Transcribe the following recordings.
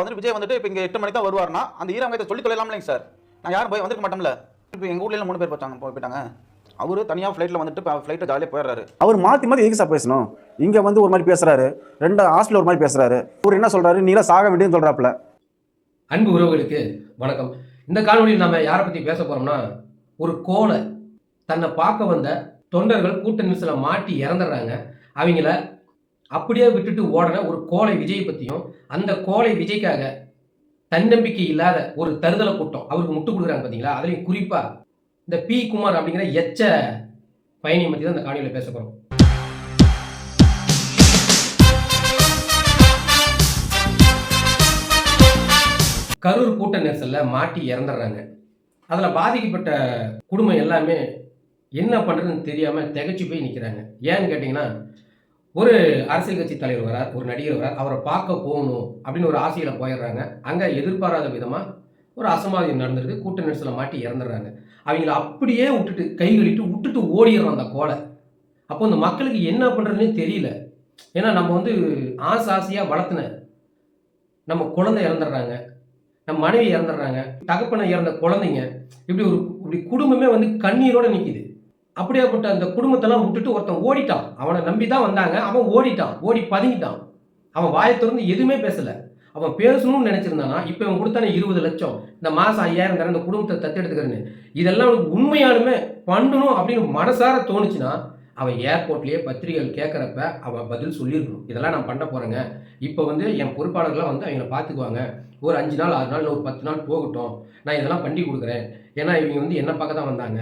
வந்துட்டு விஜய் வந்துட்டு இப்போ இங்கே எட்டு மணிக்கு தான் வருவார்னா அந்த ஈரங்கத்தை சொல்லி தொலைலாம் இல்லைங்க சார். நான் யாரும் போய் வந்திருக்க மாட்டோம்ல. இப்போ எங்கள் ஊர்ல மூணு பேர் போச்சாங்க போய் போயிட்டாங்க. அவரு தனியாக ஃப்ளைட்டில் வந்துட்டு ஃப்ளைட்டை ஜாலியாக போயிடுறாரு. அவர் மாற்றி மாற்றி எதுக்கு சார் பேசணும்? இங்கே வந்து ஒரு மாதிரி பேசுறாரு. ரெண்டு ஹாஸ்டல் ஒரு மாதிரி பேசுறாரு. இவர் என்ன சொல்றாரு? நீலாம் சாக வேண்டியதுன்னு சொல்றாப்புல. அன்பு உறவுகளுக்கு வணக்கம். இந்த காணொலியில் நம்ம யாரை பற்றி பேச போகிறோம்னா ஒரு கோலை தன்னை பார்க்க வந்த தொண்டர்கள் கூட்ட நெரிசலில் மாட்டி இறந்துடுறாங்க. அவங்கள அப்படியே விட்டுட்டு ஓடின ஒரு கோலை விஜய் பற்றியும் அந்த கோலை விஜய்க்காக தன்னம்பிக்கை இல்லாத ஒரு தருதலை கூட்டம் அவருக்கு முட்டு கொடுக்குறாங்க பார்த்தீங்களா அதுலேயும் குறிப்பாக இந்த பி. குமார் அப்படிங்கிற எச்ச பயணியை பற்றி தான் இந்த காணொலியில் பேச போகிறோம் கரூர் கூட்ட நெரிசலில் மாட்டி இறந்துடுறாங்க. அதில் பாதிக்கப்பட்ட குடும்பம் எல்லாமே என்ன பண்ணுறதுன்னு தெரியாமல் திகைச்சு போய் நிற்கிறாங்க ஏன்னு கேட்டிங்கன்னா ஒரு அரசியல் கட்சி தலைவர் வரார் ஒரு நடிகர் வரார் அவரை பார்க்க போகணும் அப்படின்னு ஒரு ஆசையில் போயிடுறாங்க. அங்கே எதிர்பாராத விதமாக ஒரு அசம்பாவியம் நடந்திருக்கு. கூட்ட நெரிசலில் மாட்டி இறந்துடுறாங்க. அவங்கள அப்படியே விட்டுட்டு கை கழிட்டு விட்டுட்டு ஓடிடுறோம் அந்த கோலை. அப்போ இந்த மக்களுக்கு என்ன பண்ணுறதுனே தெரியல. ஏன்னா நம்ம வந்து ஆசை ஆசையாக வளர்த்துன நம்ம குழந்தை இறந்துடுறாங்க. நம்ம மனைவி இறந்துடுறாங்க. தகப்பனை இறந்த குழந்தைங்க. இப்படி ஒரு இப்படி குடும்பமே வந்து கண்ணீரோடு நிற்கிது அப்படியேப்பட்ட அந்த குடும்பத்தெல்லாம் விட்டுட்டு ஒருத்தன் ஓடிட்டான். அவனை நம்பி தான் வந்தாங்க. அவன் ஓடிட்டான். ஓடி பதுங்கிட்டான். அவன் வாயை திறந்து எதுவுமே பேசலை. அவன் பேசணும்னு நினைச்சிருந்தானா? இப்போ இவன் கொடுத்தானே இருபது லட்சம். இந்த மாதம் ஐயாயிரம் தரேன் இந்த குடும்பத்தை தத்தெடுத்துக்கிறேன்னு. இதெல்லாம் அவனுக்கு உண்மையாலுமே பண்ணணும் அப்படின்னு மனசார தோணுச்சுன்னா அவன் ஏர்போர்ட்லேயே பத்திரிகைகள் கேட்குறப்ப அவன் பதில் சொல்லியிருக்கணும். இதெல்லாம் நான் பண்ண போகிறேங்க இப்போ வந்து என் பொறுப்பாளர்கள்லாம் வந்து அவங்கள பார்த்துக்குவாங்க. ஒரு அஞ்சு நாள் ஆறு நாள் ஒரு பத்து நாள் போகட்டும். நான் இதெல்லாம் பண்ணி கொடுக்குறேன். ஏன்னா இவங்க வந்து என்ன பார்க்க தான் வந்தாங்க.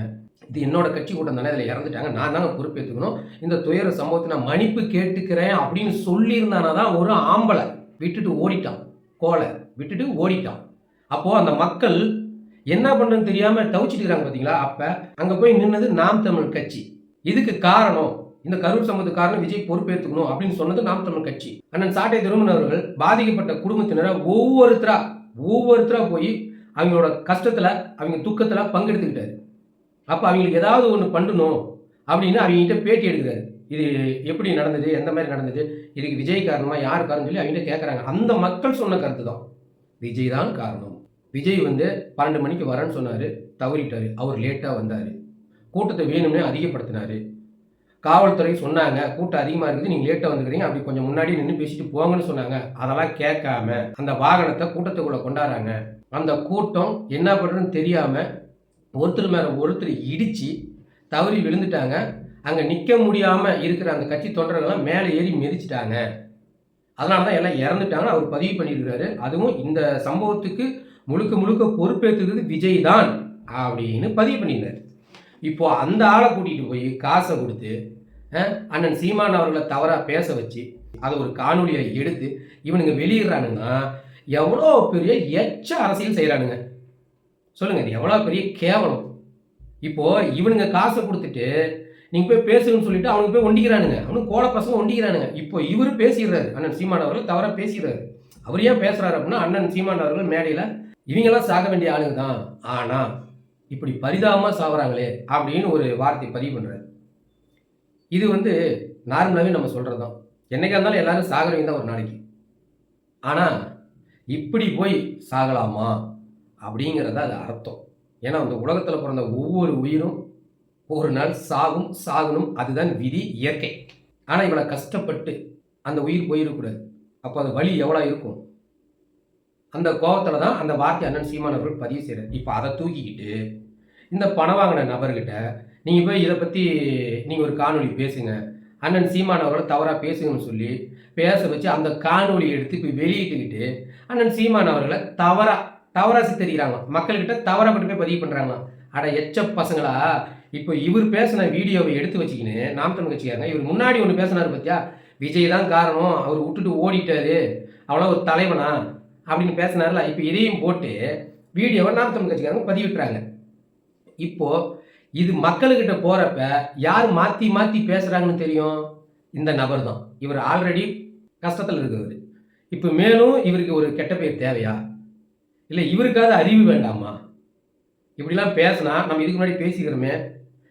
இது என்னோட கட்சி கூட்டம் தானே இதில் இறந்துட்டாங்க. நான் தாங்க பொறுப்பேற்றுக்கணும் இந்த துயர சம்பவத்தை நான் மன்னிப்பு கேட்டுக்கிறேன் அப்படின்னு சொல்லியிருந்தானா தான் ஒரு ஆம்பளை. விட்டுட்டு ஓடிட்டான். கோலை. விட்டுட்டு ஓடிட்டான். அப்போது அந்த மக்கள் என்ன பண்ணுறதுன்னு தெரியாமல் தவிச்சிட்டு இருக்காங்க பார்த்தீங்களா அப்போ அங்கே போய் நின்னது நாம் தமிழ் கட்சி. இதுக்கு காரணம் இந்த கரூர் சம்பவத்துக்கு காரணம் விஜய் பொறுப்பேற்றுக்கணும் அப்படின்னு சொன்னது நாம் தமிழ் கட்சி. அண்ணன் சாட்டை திருமணன் அவர்கள் பாதிக்கப்பட்ட குடும்பத்தினரை ஒவ்வொருத்தரா ஒவ்வொருத்தரா போய் அவங்களோட கஷ்டத்தில் அவங்க துக்கத்தில் பங்கெடுத்துக்கிட்டாரு. அப்போ அவங்களுக்கு ஏதாவது ஒன்று பண்ணணும் அப்படின்னு அவங்ககிட்ட பேட்டி எடுக்கிறாரு. இது எப்படி நடந்தது? எந்த மாதிரி நடந்தது? இதுக்கு விஜய் காரணமாக யார் காரணம் சொல்லி அவங்ககிட்ட கேட்குறாங்க அந்த மக்கள் சொன்ன கருத்து தான் விஜய் தான் காரணம். விஜய் வந்து பன்னெண்டு மணிக்கு வரேன்னு சொன்னார். தவறிட்டார். அவர் லேட்டாக வந்தார். கூட்டத்தை வேணும்னே அதிகப்படுத்தினார். காவல்துறை சொன்னாங்க கூட்டம் அதிகமாக இருக்குது நீங்கள் லேட்டாக வந்துக்கிறீங்க அப்படி கொஞ்சம் முன்னாடி நின்று பேசிட்டு போங்கன்னு சொன்னாங்க. அதெல்லாம் கேட்காம அந்த வாகனத்தை கூட்டத்துக்குள்ளே கொண்டாடுறாங்க. அந்த கூட்டம் என்ன பண்ணுறதுன்னு தெரியாமல் ஒருத்தர் மேலே ஒருத்தர் இடித்து தவறி விழுந்துட்டாங்க. அங்கே நிற்க முடியாமல் இருக்கிற அந்த கட்சி தொண்டர்கள்லாம் மேலே ஏறி மிதிச்சிட்டாங்க. அதனால தான் எல்லாம் இறந்துட்டாங்க அவர் பதிவு பண்ணியிருக்கிறாரு. அதுவும் இந்த சம்பவத்துக்கு முழுக்க முழுக்க பொறுப்பேற்றுக்கிறது விஜய் தான் அப்படின்னு பதிவு பண்ணியிருந்தார். இப்போது அந்த ஆளை கூட்டிகிட்டு போய் காசை கொடுத்து அண்ணன் சீமான் அவர்களை தவறாக பேச வச்சு அதை ஒரு காணொலியை எடுத்து இவனுங்க வெளியிடுறானுங்கன்னா எவ்வளோ பெரிய எச்ச அரசியல் செய்கிறானுங்க சொல்லுங்கள் இது எவ்வளோ பெரிய கேவலம். இப்போது இவனுங்க காசை கொடுத்துட்டு நீங்கள் போய் பேசுங்கன்னு சொல்லிட்டு அவனுக்கு போய் ஒண்டிக்கிறானுங்க. அவனுக்கு கோல பசங்க ஒண்டிக்கிறானுங்க. இப்போ இவர் பேசிடுறாரு அண்ணன் சீமான் அவர்கள் தவறாக பேசிடுறாரு. அவர் ஏன் பேசுகிறாரு அப்படின்னா அண்ணன் சீமான் அவர்கள் மேடையில் இவங்கெல்லாம் சாக வேண்டிய ஆளுங்க தான். ஆனால் இப்படி பரிதாபமாக சாகுறாங்களே அப்படின்னு ஒரு வார்த்தை பதிவு பண்ணுறாரு இது வந்து நார்மலாகவே நம்ம சொல்கிறது தான் என்றைக்காக இருந்தாலும் எல்லாரும் சாகிறவங்க தான் ஒரு நாளைக்கு. ஆனால் இப்படி போய் சாகலாமா? அப்படிங்கிறது அது அர்த்தம். ஏன்னா அந்த உலகத்தில் பிறந்த ஒவ்வொரு உயிரும் ஒரு நாள் சாகும் சாகணும். அதுதான் விதி இயற்கை. ஆனால் இவ்வளோ கஷ்டப்பட்டு அந்த உயிர் போயிடக்கூடாது. அப்போ அந்த வலி எவ்வளோ இருக்கும்? அந்த கோபத்தில் தான் அந்த வார்த்தை அண்ணன் சீமான் அவர்கள் பதிவு செய்கிறார் இப்போ அதை தூக்கிக்கிட்டு இந்த பணம் வாங்கின நபர்கிட்ட நீங்கள் போய் இதை பற்றி நீங்கள் ஒரு காணொலி பேசுங்க. அண்ணன் சீமான் அவர்களை தவறாக பேசுங்கன்னு சொல்லி பேச வச்சு அந்த காணொலியை எடுத்து இப்போ வெளியிட்டுக்கிட்டு அண்ணன் சீமான் அவர்களை தவறாசி தெரிகிறாங்க மக்கள்கிட்ட தவறா கொண்டு போய் பதிவு பண்ணுறாங்களாம் அட எச்ச பசங்களா இப்போ இவர் பேசின வீடியோவை எடுத்து வச்சுக்கின்னு நாம் தமிழ் கட்சிக்காரங்க இவர் முன்னாடி ஒன்று பேசினார் பார்த்தியா விஜய் தான் காரணம் அவர் விட்டுட்டு ஓடிட்டாரு அவ்வளோ ஒரு தலைவனா? அப்படின்னு பேசினார்ல இப்போ இதையும் போட்டு வீடியோவை நாம் தமிழ் கட்சிக்காரங்க பதிவிட்டுறாங்க. இப்போது இது மக்கள்கிட்ட போகிறப்ப யார் மாற்றி மாற்றி பேசுகிறாங்கன்னு தெரியும்? இந்த நபர் தான். இவர் ஆல்ரெடி கஷ்டத்தில் இருக்கிறவர். இப்போ மேலும் இவருக்கு ஒரு கெட்ட பேர் தேவையா? இல்லை இவருக்காவது அறிவு வேண்டாமா? இப்படிலாம் பேசினா நம்ம இதுக்கு முன்னாடி பேசிக்கிறோமே.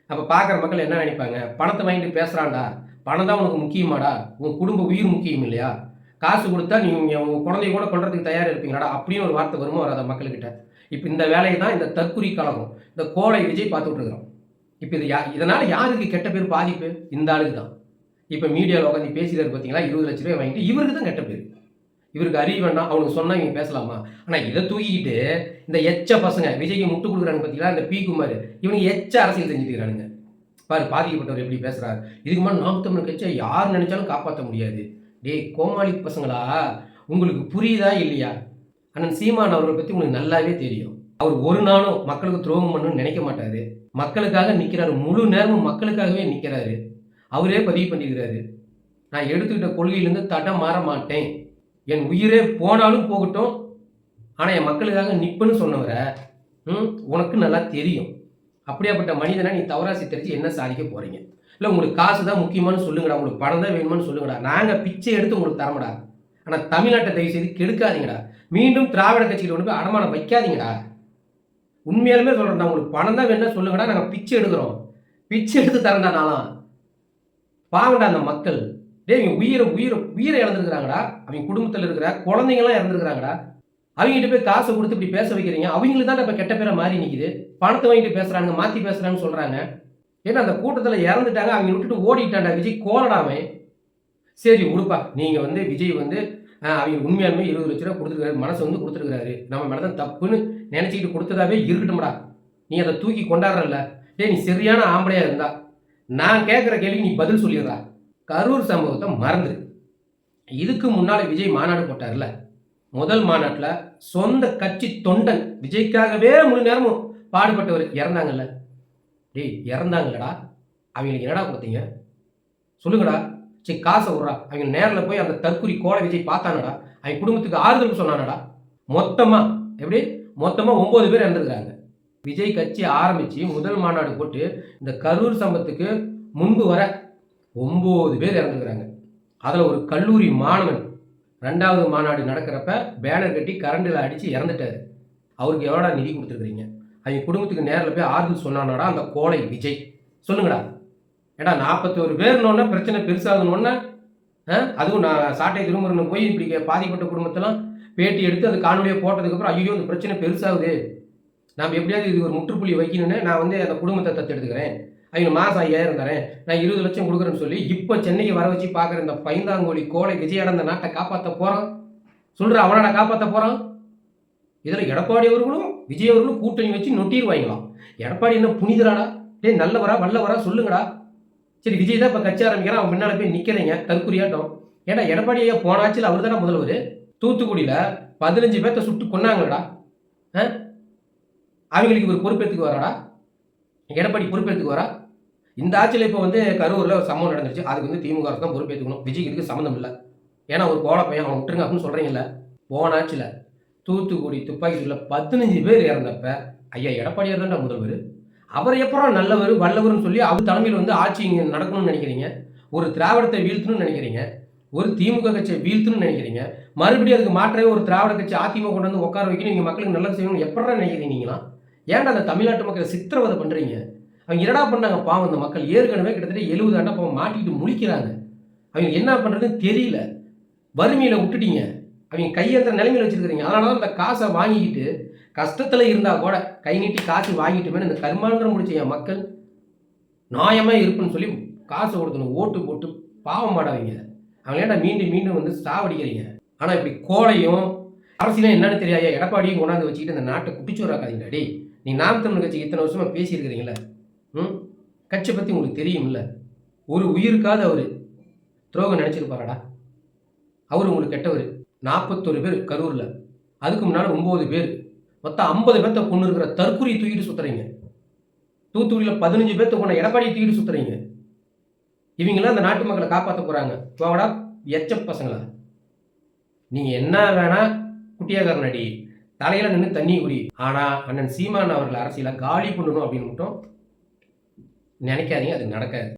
அப்போ பார்க்குற மக்கள் என்ன நினைப்பாங்க? பணத்தை வாங்கிட்டு பேசுகிறான்டா பணம் தான் உனக்கு முக்கியமாடா. உன் குடும்ப உயிர் முக்கியம் இல்லையா? காசு கொடுத்தா நீங்க உங்கள் குழந்தைய கூட கொள்றதுக்கு தயாராக இருப்பீங்களாடா? அப்படின்னு ஒரு வார்த்தை வருமோ வராத மக்கள்கிட்ட. இப்போ இந்த வேலையை தான் இந்த தற்குறி கழகம் இந்த கோலை விஜய் பார்த்துட்டு இருக்கிறோம் இப்போ இது யா இதனால் யாருக்கு கெட்ட பேர் பாதிப்பு? இந்த ஆளுக்கு தான். இப்போ மீடியாவில் உட்காந்து பேசிக்கிறாரு பார்த்தீங்களா இருபது லட்ச ரூபாய் வாங்கிட்டு இவருக்கு தான் கெட்ட பேர். இவருக்கு அறிவு வேண்டாம் அவனுக்கு சொன்னால் இவங்க பேசலாமா? ஆனால் இதை தூக்கிக்கிட்டு இந்த எச்ச பசங்க விஜய்க்கு முட்டு கொடுக்குறாங்க பார்த்தீங்களா இந்த பி குமார் இவனுக்கு எச்ச அரசியல் செஞ்சுட்டு இருக்கானுங்க பாரு பாதிக்கப்பட்டவர் எப்படி பேசுறாரு. இதுக்கு முன்னாடி நாம் தமிழ் கட்சியை யார் நினைச்சாலும் காப்பாற்ற முடியாது. டேய் கோமாளி பசங்களா உங்களுக்கு புரியுதா இல்லையா? அண்ணன் சீமான் அவரை பற்றி உங்களுக்கு நல்லாவே தெரியும். அவர் ஒரு நாளும் மக்களுக்கு துரோகம் பண்ணணும்னு நினைக்க மாட்டாரு. மக்களுக்காக நிற்கிறாரு முழு நேரமும் மக்களுக்காகவே நிற்கிறாரு அவரே பதிவு பண்ணிக்கிறாரு நான் எடுத்துக்கிட்ட கொள்கையிலேருந்து தடம் மாற மாட்டேன். என் உயிரே போனாலும் போகட்டும். ஆனால் என் மக்களுக்காக நிற்பேன்னு சொன்னவரை உனக்கு நல்லா தெரியும். அப்படியாப்பட்ட மனிதனை நீ தவறாக சித்தரித்து என்ன சாதிக்க போகிறீங்க இல்லை உங்களுக்கு காசு தான் முக்கியமானு சொல்லுங்கடா உங்களுக்கு பணம் தான் வேணுமான்னு சொல்லுங்கடா. நாங்கள் பிச்சை எடுத்து உங்களுக்கு தரமுடா. ஆனால் தமிழ்நாட்டை தயவு செய்து கெடுக்காதீங்கடா. மீண்டும் திராவிட கட்சியில் கொண்டு போய் அடமானம் வைக்காதீங்கடா. உண்மையாலுமே சொல்கிறேன் உங்களுக்கு பணம் தான் வேணும்னா சொல்லுங்கடா நாங்கள் பிச்சை எடுக்கிறோம். பிச்சை எடுத்து தரேன்டா நாளாம் பாவண்டா அந்த மக்கள். டேய் இவங்க உயிரை உயிரை உயிரை இழந்திருக்கிறாங்கடா. அவங்க குடும்பத்தில் இருக்கிற குழந்தைங்களாம் இறந்துருக்குறாங்கடா. அவங்ககிட்ட போய் காசை கொடுத்து இப்படி பேச வைக்கிறீங்க. அவங்களுக்கு தான் இப்போ கெட்ட பேரை மாறி நிற்குது பணத்தை வாங்கிட்டு பேசுகிறாங்க மாற்றி பேசுகிறாங்கன்னு சொல்கிறாங்க ஏன்னா அந்த கூட்டத்தில் இறந்துட்டாங்க. அவங்க விட்டுட்டு ஓடிட்டாண்டா விஜய். கோலடாமே சரி உடுப்பா. நீங்கள் வந்து விஜய் வந்து அவங்க உண்மையாலுமே இருபது லட்ச ரூபா கொடுத்துருக்காரு. மனசு வந்து கொடுத்துருக்காரு நம்ம மேலே தான் தப்புன்னு நினச்சிக்கிட்டு கொடுத்ததாவே இருக்கட்டும்டா. நீ அதை தூக்கி கொண்டாடுறல டேய் நீ சரியான ஆம்படையாக இருந்தா. நான் கேட்குற கேள்வி நீ பதில் சொல்லிடுறா. கரூர் சம்பவத்தை மறந்துரு. இதுக்கு முன்னால் விஜய் மாநாடு போட்டார்ல. முதல் மாநாட்டில் சொந்த கட்சி தொண்டன் விஜய்க்காகவே முழு நேரமும் பாடுபட்டவர் இறந்தாங்கல்ல. டேய் இறந்தாங்கல்லடா. அவங்களுக்கு என்னடா கொடுத்தீங்க? சொல்லுங்கடா. சரி காசை விட்றா. அவங்க நேரில் போய் அந்த தற்குறி கோலை விஜய் பார்த்தானடா. அவங்க குடும்பத்துக்கு ஆறுதல் சொன்னானடா. மொத்தமாக எப்படி? மொத்தமாக ஒம்பது பேர் இறந்துருக்காங்க. விஜய் கட்சி ஆரம்பித்து முதல் மாநாடு போட்டு இந்த கரூர் சம்பத்துக்கு முன்பு வர ஒம்பது பேர் இறந்துருக்குறாங்க அதில் ஒரு கல்லூரி மாணவன் ரெண்டாவது மாநாடு நடக்கிறப்ப பேனர் கட்டி கரண்டில் அடித்து இறந்துட்டாரு. அவருக்கு எவ்வளோடா நிதி கொடுத்துருக்குறீங்க? அவங்க குடும்பத்துக்கு நேரில் போய் ஆறுதல் சொன்னானடா அந்த கோலை விஜய். சொல்லுங்கடா. ஏடா நாற்பத்தோரு பேர்னோடனே பிரச்சனை பெருசாகணுன்னா அதுவும் நான் சாட்டை திருமுருகன் போய் இப்படி பாதிக்கப்பட்ட குடும்பத்தெல்லாம் பேட்டி எடுத்து அது காணொலியை போட்டதுக்கப்புறம் ஐயோ இந்த பிரச்சனை பெருசாகுது. நாம் எப்படியாவது இது ஒரு முற்றுப்புள்ளி வைக்கணும்னு நான் வந்து அந்த குடும்பத்தை தத்தெடுத்துக்கிறேன். அவங்க மாதம் ஐயாயிரம் தரேன். நான் இருபது லட்சம் கொடுக்குறேன்னு சொல்லி இப்போ சென்னைக்கு வர வச்சு பார்க்குற இந்த பைந்தாங்கோலி கோலை விஜயடைந்த நாட்டை காப்பாற்ற போகிறான் சொல்கிற அவனடா காப்பாற்ற போகிறான் இதில் எடப்பாடி அவர்களும் விஜய் அவர்களும் கூட்டணி வச்சு நொட்டிடுவாங்களாம் எடப்பாடி என்ன புனிதராடா? டே நல்லவரா வல்லவரா சொல்லுங்கடா. சரி விஜய் தான் இப்போ கட்சி ஆரம்பிக்கிறான். அவன் முன்னால் போய் நிற்கிறீங்க தற்குறியாட்டம் ஏன்னா எடப்பாடி ஐயா போனாச்சில் அவர் தானே முதல்வர்? தூத்துக்குடியில் பதினஞ்சு பேர்த்த சுட்டு கொன்னாங்கடா. ஆ? அவங்களுக்கு இவர் பொறுப்பேற்றுக்கு வராடா? எடப்பாடி பொறுப்பேற்றுக்கு வரா இந்த ஆட்சியில் இப்போ வந்து கரூரில் ஒரு சம்பவம் நடந்துருச்சு. அதுக்கு வந்து திமுக அரசு தான் பொறுப்பேற்றுக்கணும் விஜய்க்கு இதுக்கு சம்மந்தம் இல்லை. ஏன்னா ஒரு கோல பையன் அவன் விட்டுருங்க அப்படின்னு சொல்கிறீங்கல்ல போன ஆட்சியில் தூத்துக்குடி துப்பாக்கி சூட்டில் பதினஞ்சு பேர் இறந்தப்ப ஐயா எடப்பாடியார் தான்டா முதல்வர். அவர் எப்பறம் நல்லவர் வல்லவர்னு சொல்லி அவர் தலைமையில் வந்து ஆட்சி இங்கே நடக்கணும்னு நினைக்கிறீங்க? ஒரு திராவிடத்தை வீழ்த்தணும்னு நினைக்கிறீங்க? ஒரு திமுக கட்சியை வீழ்த்துன்னு நினைக்கிறீங்க? மறுபடியும் அதுக்கு மாற்றவே ஒரு திராவிட கட்சி அதிமுக கொண்டு வந்து உட்கார வைக்கணும் நீங்கள் மக்களுக்கு நல்லது செய்யணும்னு எப்படா நினைக்கிறீங்க நீங்களாம்? ஏன்டா அந்த தமிழ்நாட்டு மக்களை சித்திரவதை பண்ணுறீங்க அவங்க என்னடா பண்ணாங்க? பாவம் இந்த மக்கள் ஏற்கனவே கிட்டத்தட்ட எழுபது ஆண்டா பாவம் மாட்டிட்டு முழிக்கிறாங்க. அவங்க என்ன பண்ணுறதுன்னு தெரியல. வறுமையில் விட்டுட்டீங்க. அவங்க கையேற்ற நிலைமையில் வச்சிருக்கிறீங்க? அதனால தான் அந்த காசை வாங்கிக்கிட்டு கஷ்டத்தில் இருந்தால் கூட கை நீட்டி காசு வாங்கிட்டுமே இந்த கர்மாந்திரம் முடிச்ச என் மக்கள் நியாயமாக இருப்புன்னு சொல்லி காசை கொடுத்தணும் ஓட்டு போட்டு பாவம் பாடாதீங்க. அவங்க ஏன்டா மீண்டும் மீண்டும் வந்து சாவடிக்கிறீங்க? ஆனால் இப்படி கோலையும் அரசியலும் என்னன்னு தெரியாது எடப்பாடியும் கொண்டாந்து வச்சுக்கிட்டு இந்த நாட்டை குட்டிச்சோறாக்காதீங்க டேய் நீ நாம் தமிழ் கட்சி இத்தனை வருஷமாக பேசியிருக்கிறீங்களே? ம்? கட்சி பற்றி உங்களுக்கு தெரியும்ல? ஒரு உயிருக்காவது அவர். துரோகம் நினச்சிருப்பாராடா. அவர் உங்களுக்கு கெட்டவர். நாற்பத்தொரு பேர் கரூரில். அதுக்கு முன்னால் ஒம்பது பேர். மொத்தம் ஐம்பது பேர்த்த கொண்டு இருக்கிற தற்குறி தூக்கிட்டு சுத்துறீங்க. தூத்துக்குடியில் பதினஞ்சு பேர்த்த கொண்ட எடப்பாடி தூக்கிட்டு சுற்றுறீங்க இவங்களாம் அந்த நாட்டு மக்களை காப்பாற்ற போகிறாங்க போவடா எச்ச பசங்களா. நீங்கள் என்ன வேணால் குட்டியாக்காரன் அடி தலையில் நின்று தண்ணி குடி. ஆனால் அண்ணன் சீமான் அவர்கள் அரசியலை காலி பண்ணணும் அப்படின்னு மட்டும் நினைக்காதீங்க அது நடக்காது.